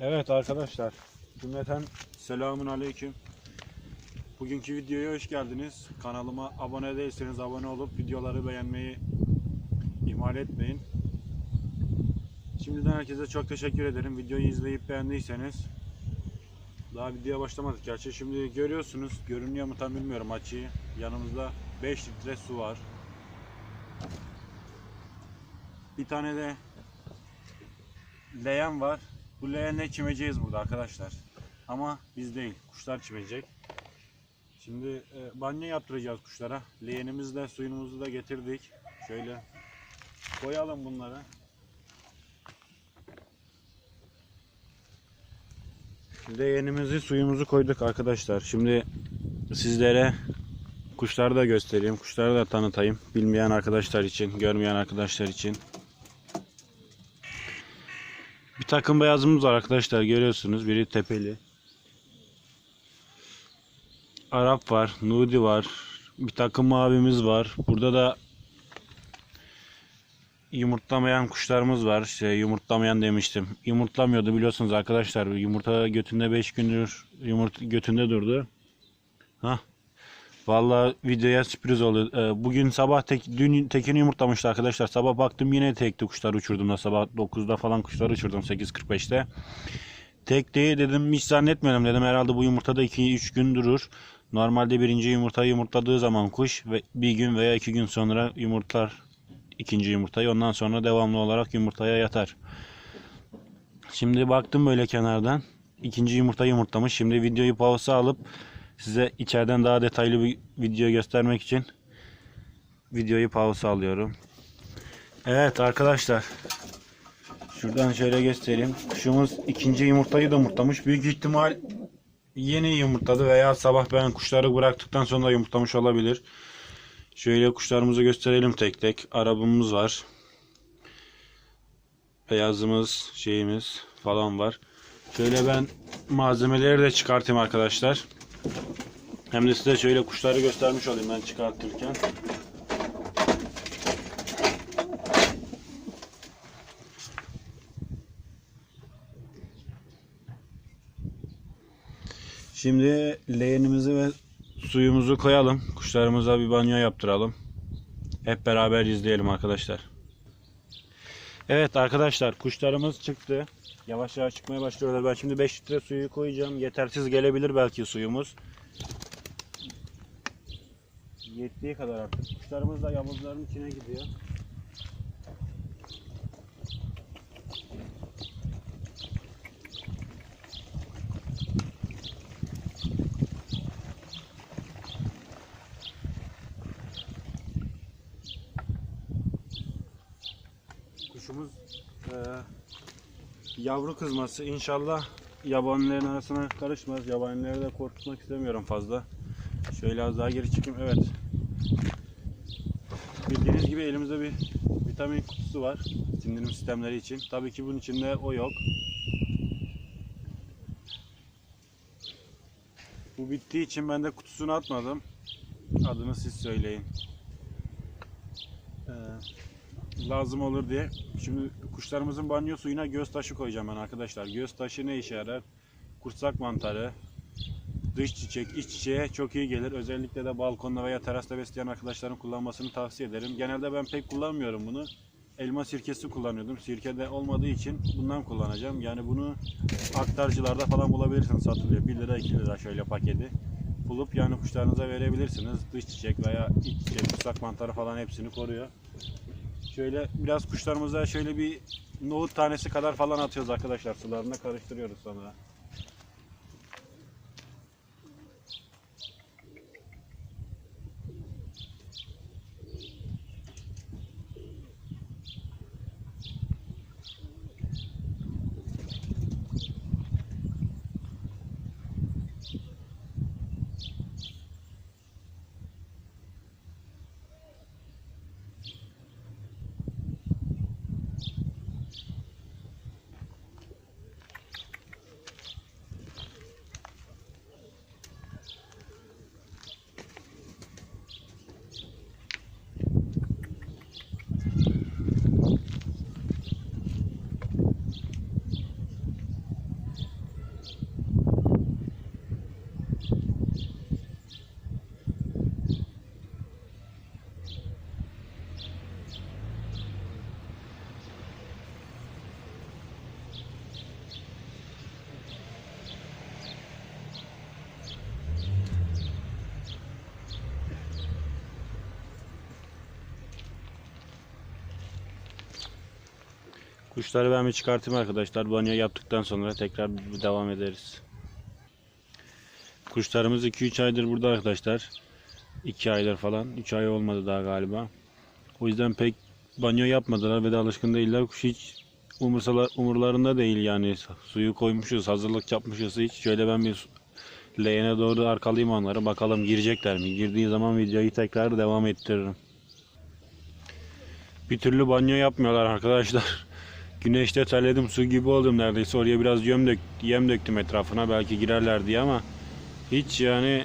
Evet arkadaşlar, cümleten selamun aleyküm. Bugünkü videoya hoş geldiniz. Kanalıma abone değilseniz abone olup videoları beğenmeyi ihmal etmeyin. Şimdiden herkese çok teşekkür ederim. Videoyu izleyip beğendiyseniz. Daha videoya başlamadık gerçi. Şimdi görüyorsunuz, görünüyor mu tam bilmiyorum açıyı. Yanımızda 5 litre su var. Bir tane de leğen var. Bu leğenle çimeceğiz burada arkadaşlar. Ama biz değil, kuşlar çimecek. Şimdi e, banyo yaptıracağız kuşlara. Leğenimizle suyumuzu da getirdik. Şöyle koyalım bunları. Leğenimizi suyumuzu koyduk arkadaşlar. Şimdi sizlere kuşları da göstereyim. Kuşları da tanıtayım. Bilmeyen arkadaşlar için, görmeyen arkadaşlar için. Bir takım beyazımız var arkadaşlar görüyorsunuz. Biri tepeli. Arap var, Nudi var. Bir takım mavimiz var. Burada da yumurtlamayan kuşlarımız var. İşte yumurtlamayan demiştim. Yumurtlamıyordu biliyorsunuz arkadaşlar. Yumurta götünde 5 gündür yumurta götünde durdu. Ha. Vallahi videoya sürpriz oldu. Ee, Bugün sabah tek, dün tekini yumurtlamıştı arkadaşlar. Sabah baktım yine tekti kuşlar uçurdum da sabah 9'da falan kuşlar uçurdum 8.45'te. Tek değil dedim hiç zannetmiyorum dedim herhalde bu yumurtada 2-3 gün durur. Normalde birinci yumurtayı yumurtladığı zaman kuş ve bir gün veya iki gün sonra yumurtlar ikinci yumurtayı ondan sonra devamlı olarak yumurtaya yatar. Şimdi baktım böyle kenardan ikinci yumurtayı yumurtlamış. Şimdi videoyu pausa alıp size içeriden daha detaylı bir video göstermek için videoyu pausa alıyorum. Evet arkadaşlar. Şuradan şöyle göstereyim. Kuşumuz ikinci yumurtayı da yumurtlamış. Büyük ihtimal yeni yumurtladı veya sabah ben kuşları bıraktıktan sonra yumurtlamış olabilir. Şöyle kuşlarımızı gösterelim tek tek. Arabımız var. Beyazımız, şeyimiz falan var. Şöyle ben malzemeleri de çıkartayım arkadaşlar. Hem de size şöyle kuşları göstermiş olayım ben çıkartırken. Şimdi leğenimizi ve suyumuzu koyalım. Kuşlarımıza bir banyo yaptıralım. Hep beraber izleyelim arkadaşlar. Evet arkadaşlar kuşlarımız çıktı. Yavaş yavaş çıkmaya başlıyorlar. Ben şimdi 5 litre suyu koyacağım. Yetersiz gelebilir belki suyumuz. Yettiği kadar artık. Kuşlarımız da yavuzların içine gidiyor. Kuşumuz eee, yavru kızması. İnşallah yabanilerin arasına karışmaz. Yabanileri de korkutmak istemiyorum fazla. Şöyle az daha geri çıkayım. Evet. Bildiğiniz gibi elimizde bir vitamin kutusu var. Sindirim sistemleri için. Tabii ki bunun içinde o yok. Bu bittiği için ben de kutusunu atmadım. Adını siz söyleyin. Ee, lazım olur diye. Şimdi kuşlarımızın banyo suyuna göz taşı koyacağım ben arkadaşlar. Göz taşı ne işe yarar? Kurtsak mantarı, dış çiçek, iç çiçeğe çok iyi gelir. Özellikle de balkonda veya terasta besleyen arkadaşların kullanmasını tavsiye ederim. Genelde ben pek kullanmıyorum bunu. Elma sirkesi kullanıyordum. Sirkede olmadığı için bundan kullanacağım. Yani bunu aktarcılarda falan bulabilirsiniz satılıyor. 1 lira 2 lira şöyle paketi. Bulup yani kuşlarınıza verebilirsiniz. Dış çiçek veya iç çiçek, kurtsak mantarı falan hepsini koruyor. Şöyle biraz kuşlarımıza şöyle bir nohut tanesi kadar falan atıyoruz arkadaşlar sularına karıştırıyoruz sonra. Kuşları ben bir çıkartayım arkadaşlar. Banyo yaptıktan sonra tekrar devam ederiz. Kuşlarımız 2-3 aydır burada arkadaşlar. 2 aydır falan. 3 ay olmadı daha galiba. O yüzden pek banyo yapmadılar ve de alışkın değiller. Kuş hiç umursalar, umurlarında değil yani. Suyu koymuşuz, hazırlık yapmışız hiç. Şöyle ben bir leğene doğru arkalayayım onları. Bakalım girecekler mi? Girdiği zaman videoyu tekrar devam ettiririm. Bir türlü banyo yapmıyorlar arkadaşlar. Güneşte terledim su gibi oldum neredeyse. Oraya biraz yem, dök, yem döktüm etrafına belki girerler diye ama hiç yani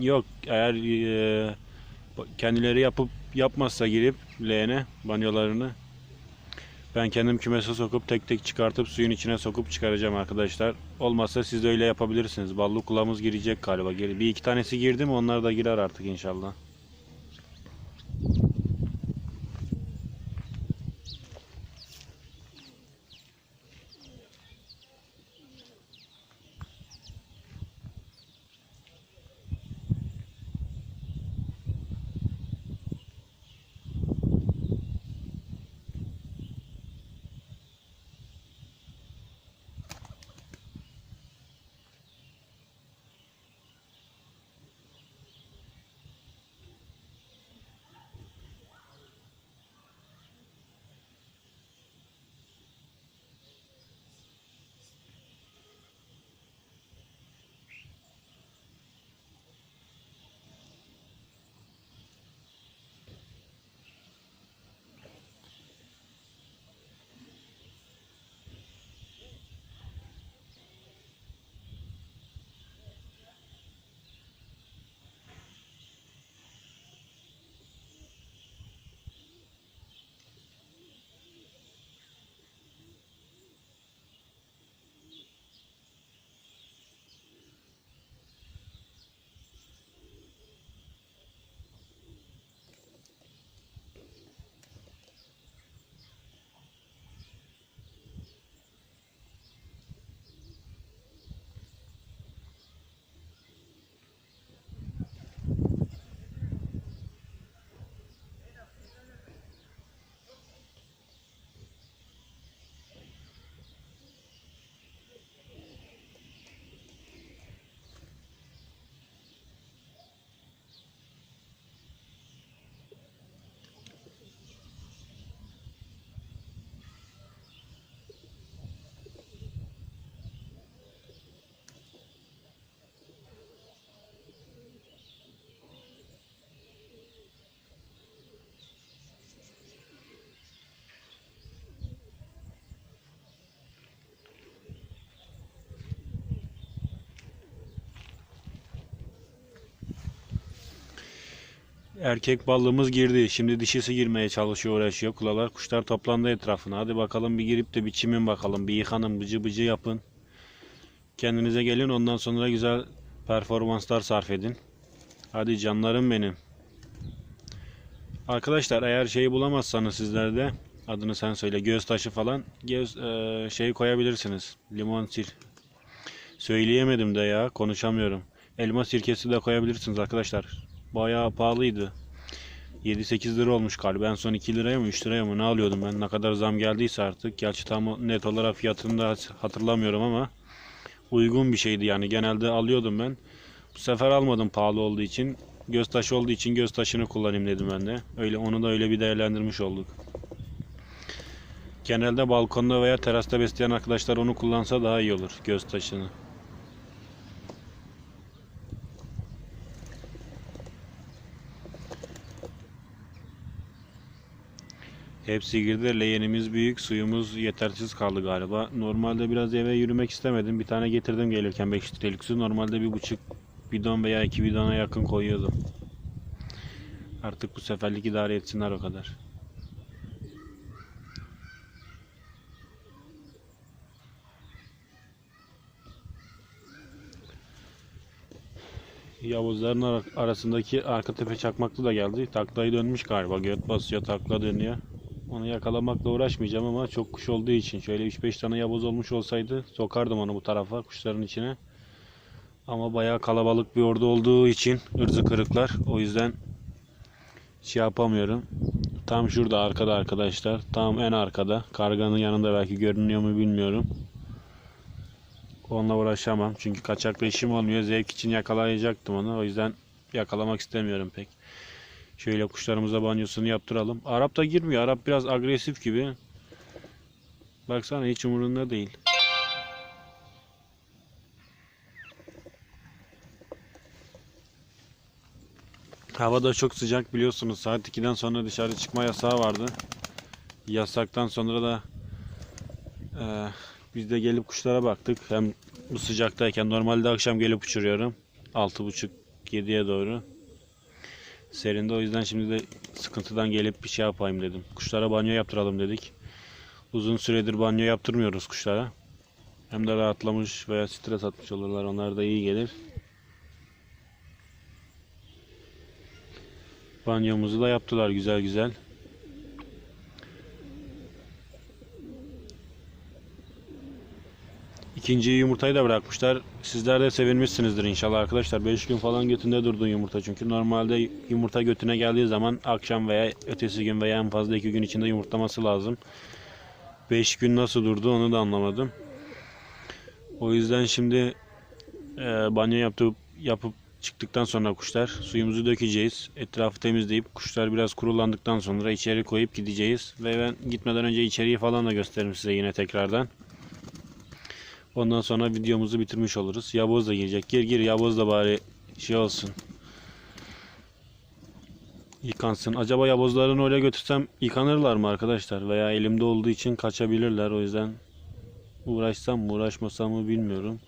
yok. Eğer e, kendileri yapıp yapmazsa girip leğene banyolarını ben kendim kümese sokup tek tek çıkartıp suyun içine sokup çıkaracağım arkadaşlar. Olmazsa siz de öyle yapabilirsiniz. Ballı kulağımız girecek galiba. Bir iki tanesi girdi mi onlar da girer artık inşallah. Erkek ballımız girdi. Şimdi dişisi girmeye çalışıyor, uğraşıyor. Kulalar kuşlar toplandı etrafına. Hadi bakalım bir girip de bir çimin bakalım. Bir yıkanın, bıcı bıcı yapın. Kendinize gelin. Ondan sonra güzel performanslar sarf edin. Hadi canlarım benim. Arkadaşlar eğer şeyi bulamazsanız sizlerde adını sen söyle göz taşı falan göz e, şey koyabilirsiniz. Limon sir. Söyleyemedim de ya konuşamıyorum. Elma sirkesi de koyabilirsiniz arkadaşlar. Bayağı pahalıydı. 7-8 lira olmuş galiba. En son 2 liraya mı 3 liraya mı ne alıyordum ben. Ne kadar zam geldiyse artık. Gerçi tam net olarak fiyatını da hatırlamıyorum ama uygun bir şeydi yani. Genelde alıyordum ben. Bu sefer almadım pahalı olduğu için. Göz taşı olduğu için göz taşını kullanayım dedim ben de. Öyle onu da öyle bir değerlendirmiş olduk. Genelde balkonda veya terasta besleyen arkadaşlar onu kullansa daha iyi olur göz Hepsi girdi. Leğenimiz büyük. Suyumuz yetersiz kaldı galiba. Normalde biraz eve yürümek istemedim. Bir tane getirdim gelirken 5 litrelik su. Normalde bir buçuk bidon veya iki bidona yakın koyuyordum. Artık bu seferlik idare etsinler o kadar. Yavuzların ara- arasındaki arka tepe çakmaklı da geldi. Taklayı dönmüş galiba. Göt basıyor, takla dönüyor. Onu yakalamakla uğraşmayacağım ama çok kuş olduğu için şöyle 3-5 tane yavuz olmuş olsaydı sokardım onu bu tarafa kuşların içine. Ama bayağı kalabalık bir ordu olduğu için ırzı kırıklar. O yüzden şey yapamıyorum. Tam şurada arkada arkadaşlar. Tam en arkada. Karganın yanında belki görünüyor mu bilmiyorum. Onunla uğraşamam. Çünkü kaçakla işim olmuyor. Zevk için yakalayacaktım onu. O yüzden yakalamak istemiyorum pek. Şöyle kuşlarımıza banyosunu yaptıralım. Arap da girmiyor. Arap biraz agresif gibi. Baksana hiç umurunda değil. Hava da çok sıcak biliyorsunuz. Saat 2'den sonra dışarı çıkma yasağı vardı. Yasaktan sonra da eee, biz de gelip kuşlara baktık. Hem bu sıcaktayken normalde akşam gelip uçuruyorum. 6.30-7'ye doğru. Serinde o yüzden şimdi de sıkıntıdan gelip bir şey yapayım dedim. Kuşlara banyo yaptıralım dedik. Uzun süredir banyo yaptırmıyoruz kuşlara. Hem de rahatlamış veya stres atmış olurlar. Onlar da iyi gelir. Banyomuzu da yaptılar güzel güzel. İkinci yumurtayı da bırakmışlar. Sizler de sevinmişsinizdir inşallah arkadaşlar. 5 gün falan götünde durdu yumurta çünkü normalde yumurta götüne geldiği zaman akşam veya ötesi gün veya en fazla 2 gün içinde yumurtlaması lazım. 5 gün nasıl durdu onu da anlamadım. O yüzden şimdi e, banyo yaptıp yapıp çıktıktan sonra kuşlar suyumuzu dökeceğiz. Etrafı temizleyip kuşlar biraz kurulandıktan sonra içeri koyup gideceğiz. Ve ben gitmeden önce içeriği falan da gösteririm size yine tekrardan. Ondan sonra videomuzu bitirmiş oluruz. Yaboz da gelecek. Gir gir yaboz da bari şey olsun. Yıkansın. Acaba yabozlarını oraya götürsem yıkanırlar mı arkadaşlar? Veya elimde olduğu için kaçabilirler. O yüzden uğraşsam mı uğraşmasam mı bilmiyorum.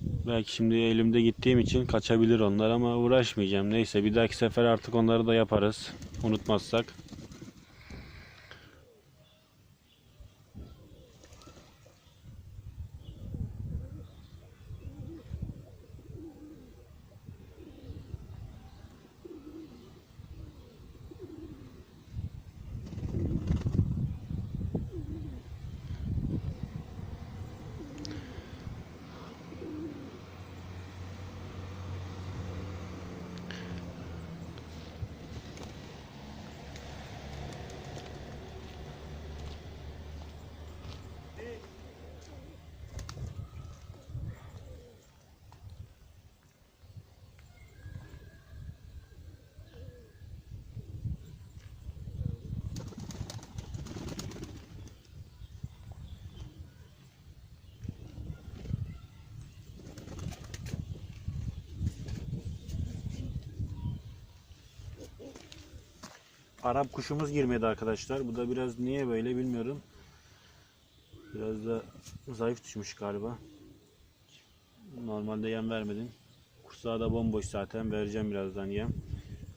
Belki şimdi elimde gittiğim için kaçabilir onlar ama uğraşmayacağım. Neyse bir dahaki sefer artık onları da yaparız. Unutmazsak. Arap kuşumuz girmedi arkadaşlar. Bu da biraz niye böyle bilmiyorum. Biraz da zayıf düşmüş galiba. Normalde yem vermedim. Kursağı da bomboş zaten. Vereceğim birazdan yem.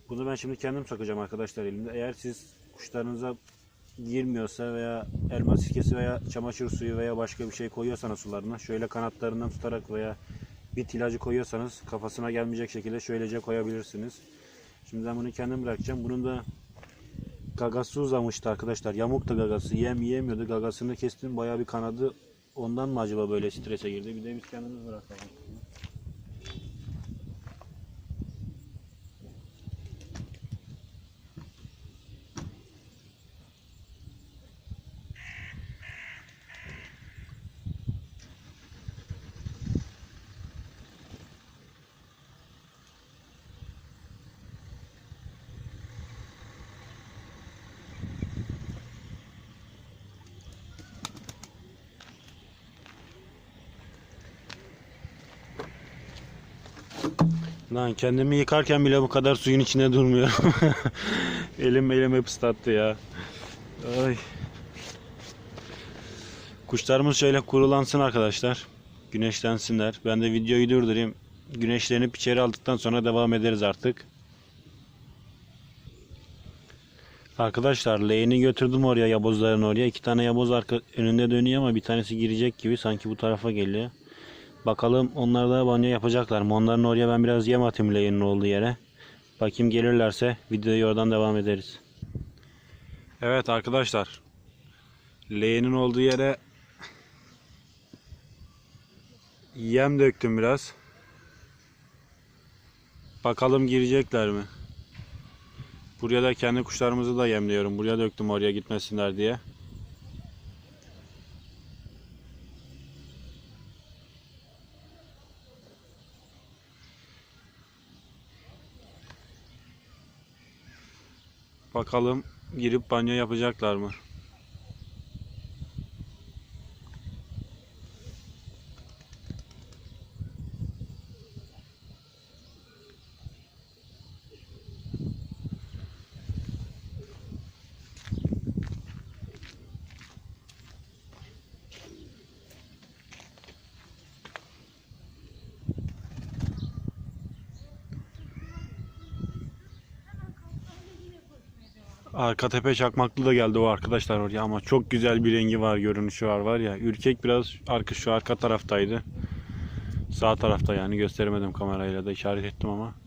Bunu ben şimdi kendim sakacağım arkadaşlar elimde. Eğer siz kuşlarınıza girmiyorsa veya elma sirkesi veya çamaşır suyu veya başka bir şey koyuyorsanız sularına şöyle kanatlarından tutarak veya bit ilacı koyuyorsanız kafasına gelmeyecek şekilde şöylece koyabilirsiniz. Şimdi ben bunu kendim bırakacağım. Bunun da gagası uzamıştı arkadaşlar. Yamuktu gagası. Yem yiyemiyordu. Gagasını kestim. Bayağı bir kanadı. Ondan mı acaba böyle strese girdi? Bir de biz kendimiz bırakalım. Lan kendimi yıkarken bile bu kadar suyun içinde durmuyorum. elim elim hep ıslattı ya. Ay. Kuşlarımız şöyle kurulansın arkadaşlar. Güneşlensinler. Ben de videoyu durdurayım. Güneşlenip içeri aldıktan sonra devam ederiz artık. Arkadaşlar leğeni götürdüm oraya yabozların oraya. İki tane yaboz arka önünde dönüyor ama bir tanesi girecek gibi sanki bu tarafa geliyor. Bakalım onlar da banyo yapacaklar mı? Onların oraya ben biraz yem atayım leğenin olduğu yere. Bakayım gelirlerse videoyu oradan devam ederiz. Evet arkadaşlar. Leğenin olduğu yere yem döktüm biraz. Bakalım girecekler mi? Buraya da kendi kuşlarımızı da yemliyorum. Buraya döktüm oraya gitmesinler diye. Bakalım girip banyo yapacaklar mı? Arka tepe çakmaklı da geldi o arkadaşlar oraya ama çok güzel bir rengi var, görünüşü var var ya. Ürkek biraz arka şu arka taraftaydı. Sağ tarafta yani gösteremedim kamerayla da işaret ettim ama.